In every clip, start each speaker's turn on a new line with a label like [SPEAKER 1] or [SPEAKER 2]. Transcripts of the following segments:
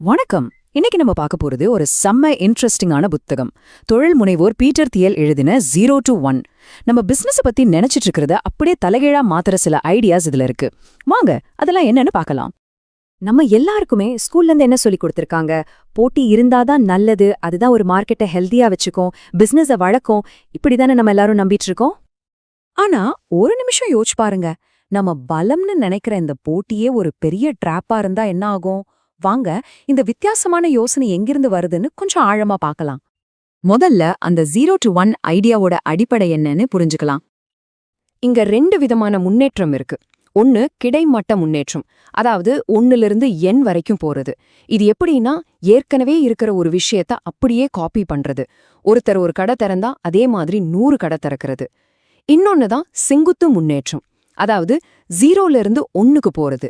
[SPEAKER 1] வணக்கம். இன்னைக்கு நம்ம பார்க்க போறது ஒரு செம்ம இன்ட்ரெஸ்டிங்கான புத்தகம். தொழில் முனைவோர் பீட்டர் தியல் எழுதின ஜீரோ டு ஒன் நம்ம பிசினஸ் பத்தி நினைச்சிட்டு இருக்கிறத அப்படியே தலைகீழா மாத்துற சில ஐடியாஸ் இதுல இருக்கு. வாங்க அதெல்லாம் என்னன்னு பார்க்கலாம்.
[SPEAKER 2] நம்ம எல்லாருக்குமே ஸ்கூல்ல இருந்து என்ன சொல்லி கொடுத்திருக்காங்க? போட்டி இருந்தாதான் நல்லது அதுதான் ஒரு மார்க்கெட்டை ஹெல்தியா வச்சுக்கும் பிசினஸ வழக்கும் இப்படிதானே நம்ம எல்லாரும் நம்பிட்டு இருக்கோம்? ஆனா ஒரு நிமிஷம் யோசிச்சு பாருங்க. நம்ம பலம்னு நினைக்கிற இந்த போட்டியே ஒரு பெரிய ட்ராப்பா இருந்தா என்ன ஆகும்? வாங்க இந்த வித்தியாசமான யோசனை எங்கிருந்து வருதுன்னு கொஞ்சம் ஆழமா பார்க்கலாம். முதல்ல அந்த ஜீரோ டு ஒன் ஐடியாவோட அடிப்படை என்னன்னு புரிஞ்சுக்கலாம். இங்க ரெண்டு விதமான முன்னேற்றம் இருக்கு. ஒன்னு கிடைமட்ட முன்னேற்றம் அதாவது ஒன்னிலிருந்து எண் வரைக்கும் போறது. இது எப்படின்னா ஏற்கனவே இருக்கிற ஒரு விஷயத்த அப்படியே காப்பி பண்றது. ஒருத்தர் ஒரு கடை திறந்தா அதே மாதிரி நூறு கடை திறக்கிறது. இன்னொன்னு தான் செங்குத்து முன்னேற்றம் அதாவது ஜீரோல இருந்து ஒன்னுக்கு போறது.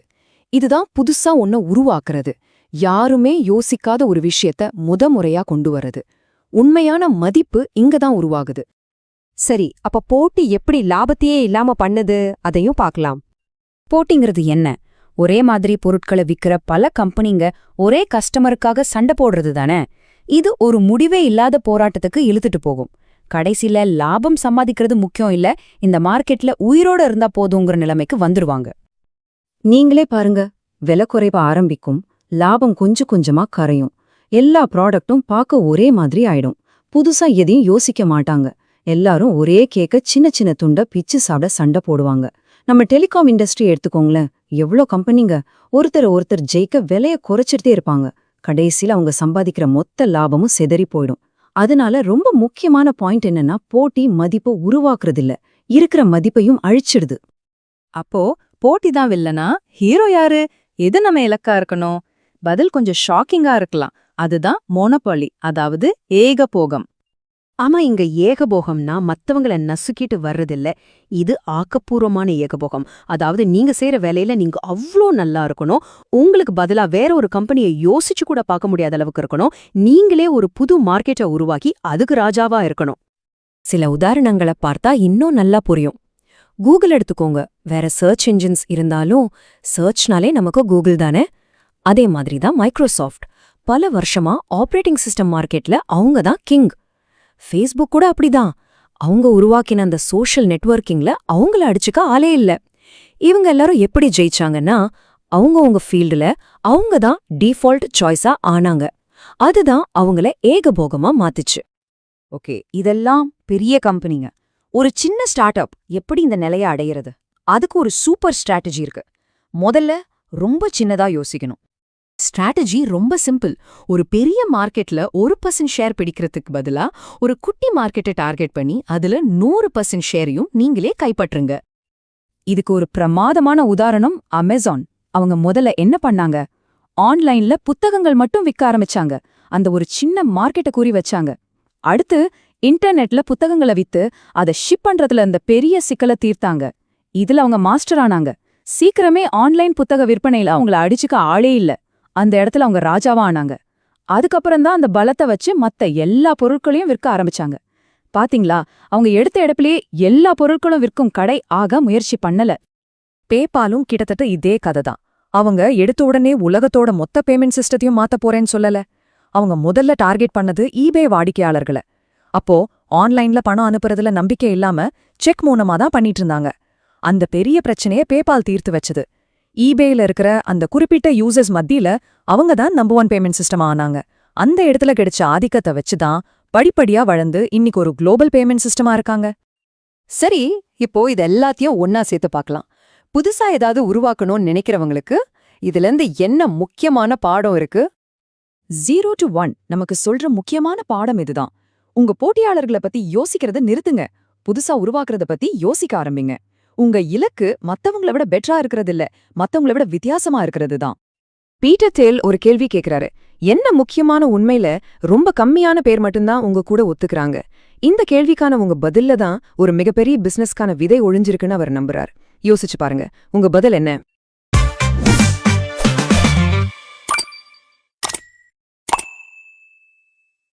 [SPEAKER 2] இதுதான் புதுசா ஒன்ன உருவாக்குறது. யாருமே யோசிக்காத ஒரு விஷயத்த முத முறையா கொண்டு வர்றது. உண்மையான மதிப்பு இங்க தான் உருவாகுது. சரி அப்ப போட்டி எப்படி லாபத்தையே இல்லாம பண்ணுது அதையும் பார்க்கலாம்.
[SPEAKER 1] போட்டிங்கிறது என்ன? ஒரே மாதிரி பொருட்களை விற்கிற பல கம்பெனிங்க ஒரே கஸ்டமருக்காக சண்டை போடுறது தானே? இது ஒரு முடிவே இல்லாத போராட்டத்துக்கு இழுத்துட்டு போகும். கடைசில லாபம் சம்பாதிக்கிறது முக்கியம் இல்ல இந்த மார்க்கெட்ல உயிரோட இருந்தா போதுங்கிற நிலைமைக்கு வந்துருவாங்க.
[SPEAKER 2] நீங்களே பாருங்க விலை குறைவு ஆரம்பிக்கும் லாபம் கொஞ்சம் கொஞ்சமா கரையும். எல்லா ப்ராடக்ட்டும் பார்க்க ஒரே மாதிரி ஆயிடும். புதுசா எதையும் யோசிக்க மாட்டாங்க. எல்லாரும் ஒரே கேக்க சின்ன சின்ன துண்ட பிச்சு சாப்பிட சண்டை போடுவாங்க. நம்ம டெலிகாம் இண்டஸ்ட்ரி எடுத்துக்கோங்களேன். எவ்ளோ கம்பெனிங்க ஒருத்தர் ஒருத்தர் ஜெயிக்க விலைய குறைச்சிட்டே இருப்பாங்க. கடைசியில் அவங்க சம்பாதிக்கிற மொத்த லாபமும் செதறி போயிடும். அதனால ரொம்ப முக்கியமான பாயிண்ட் என்னன்னா போட்டி மதிப்பு உருவாக்குறதில்ல. இருக்கிற மதிப்பையும் அழிச்சிடுது.
[SPEAKER 1] அப்போ போட்டி தான் வில்லனா? ஹீரோ யாரு? எது நம்ம இலக்கா இருக்கணும்? பதில் கொஞ்சம் ஷாக்கிங்கா இருக்கலாம். அதுதான் மோனோபாலி அதாவது ஏகபோகம்.
[SPEAKER 2] ஆமா இங்க ஏகபோகம்னா மத்தவங்கள நசுக்கிட்டு வர்றதில்ல. இது ஆக்கப்பூர்வமான ஏகபோகம். அதாவது நீங்க செய்யற வேலையில நீங்க அவ்ளோ நல்லா இருக்கணும். உங்களுக்கு பதிலா வேற ஒரு கம்பெனியை யோசிச்சு கூட பார்க்க முடியாத அளவுக்கு இருக்கணும். நீங்களே ஒரு புது மார்க்கெட்டை உருவாக்கி அதுக்கு ராஜாவா இருக்கணும். சில உதாரணங்களை பார்த்தா இன்னும் நல்லா புரியும். கூகுள் எடுத்துக்கோங்க. வேற சர்ச் இன்ஜின்ஸ் இருந்தாலும் சர்ச்னாலே நமக்கு கூகுள் தானே? அதே மாதிரி தான் மைக்ரோசாஃப்ட் பல வருஷமா ஆப்ரேட்டிங் சிஸ்டம் மார்க்கெட்ல அவங்க தான் கிங் ஃபேஸ்புக் கூட அப்படிதான். அவங்க உருவாக்கின அந்த சோஷியல் நெட்வொர்க்கிங்ல அவங்கள அடிச்சுக்க ஆளே இல்ல. இவங்க எல்லாரும் எப்படி ஜெயிச்சாங்கன்னா அவங்கவங்க ஃபீல்டுல அவங்க தான் டிஃபால்ட் சாய்ஸா ஆனாங்க. அதுதான் அவங்கள ஏகபோகமா மாத்துச்சு. ஓகே இதெல்லாம் பெரிய கம்பெனிங்க ஒரு சின்ன ஸ்டார்ட் அப் எப்படி இந்த நிலைய அடையிறது? அதுக்கு ஒரு சூப்பர் ஸ்ட்ராட்டஜி இருக்கு. முதல்ல ரொம்ப சின்னதா யோசிக்கணும். ஸ்ட்ராட்டஜி ரொம்ப சிம்பிள் ஒரு பெரிய மார்க்கெட்ல ஒரு பர்சன்ட் ஷேர் பிடிக்கிறதுக்கு பதிலா ஒரு குட்டி மார்க்கெட்டை டார்கெட் பண்ணி அதுல நூறு பர்சன்ட் ஷேரையும் நீங்களே கைப்பற்றுங்க. இதுக்கு ஒரு பிரமாதமான உதாரணம் அமேசான் அவங்க முதல்ல என்ன பண்ணாங்க? ஆன்லைன்ல புத்தகங்கள் மட்டும் விற்க ஆரம்பிச்சாங்க. அந்த ஒரு சின்ன மார்க்கெட்டை கூறி வச்சாங்க. அடுத்து இன்டர்நெட்ல புத்தகங்களை வித்து அதை ஷிப் பண்றதுல இந்த பெரிய சிக்கலை தீர்த்தாங்க. இதுல அவங்க மாஸ்டர் ஆனாங்க. சீக்கிரமே ஆன்லைன் புத்தக விற்பனையில அவங்கள அடிச்சுக்க ஆளே இல்ல. அந்த இடத்துல அவங்க ராஜாவா ஆனாங்க. அதுக்கப்புறம் தான் அந்த பலத்தை வச்சு மத்த எல்லா பொருட்களையும் விற்க ஆரம்பிச்சாங்க. பாத்தீங்களா? அவங்க எடுத்த இடப்பிலேயே எல்லா பொருட்களும் விற்கும் கடை ஆக முயற்சி பண்ணல. பேபாலும் கிட்டத்தட்ட இதே கதை தான் அவங்க எடுத்த உடனே உலகத்தோட மொத்த பேமெண்ட் சிஸ்டத்தையும் மாத்த போறேன்னு சொல்லல. அவங்க முதல்ல டார்கெட் பண்ணது ஈபே வாடிக்கையாளர்களை. அப்போ ஆன்லைன்ல பணம் அனுப்புறதுல நம்பிக்கை இல்லாம செக் மூலமா தான் பண்ணிட்டு இருந்தாங்க. அந்த பெரிய பிரச்சனைய பேபால் தீர்த்து வச்சது. ஈபேல இருக்கிற அந்த குறிப்பிட்ட யூசர்ஸ் மத்தியில அவங்க தான் நம்பர் ஒன் பேமெண்ட் சிஸ்டம் ஆனாங்க. அந்த இடத்துல கிடைச்ச ஆதிக்கத்தை வச்சுதான் படிப்படியா வளர்ந்து இன்னைக்கு ஒரு குளோபல் பேமெண்ட் சிஸ்டமா இருக்காங்க. சரி இப்போ இது எல்லாத்தையும் ஒன்னா சேர்த்து பார்க்கலாம். புதுசா ஏதாவது உருவாக்கணும்னு நினைக்கிறவங்களுக்கு இதுல இருந்து என்ன முக்கியமான பாடம் இருக்கு? ஜீரோ டு ஒன் நமக்கு சொல்ற முக்கியமான பாடம் இதுதான். உங்க போட்டியாளர்களை பத்தி யோசிக்கிறத நிறுத்துங்க. புதுசா உருவாக்குறத பத்தி யோசிக்க ஆரம்பிங்க. உங்க இலக்கு மத்தவங்கள விட பெட்டரா இருக்கிறது இல்ல மத்தவங்கள விட வித்தியாசமா இருக்கிறது தான் பீட்டர் டேல் ஒரு கேள்வி கேக்குறாரு. என்ன முக்கியமான உண்மையில ரொம்ப கம்மியான பேர் மட்டும்தான் உங்க கூட ஒத்துக்கிறாங்க? இந்த கேள்விக்கான உங்க பதில்ல தான் ஒரு மிகப்பெரிய பிசினஸ்க்கான விதை ஒழிஞ்சிருக்குன்னு அவர் நம்புறார். யோசிச்சு பாருங்க. உங்க பதில் என்ன?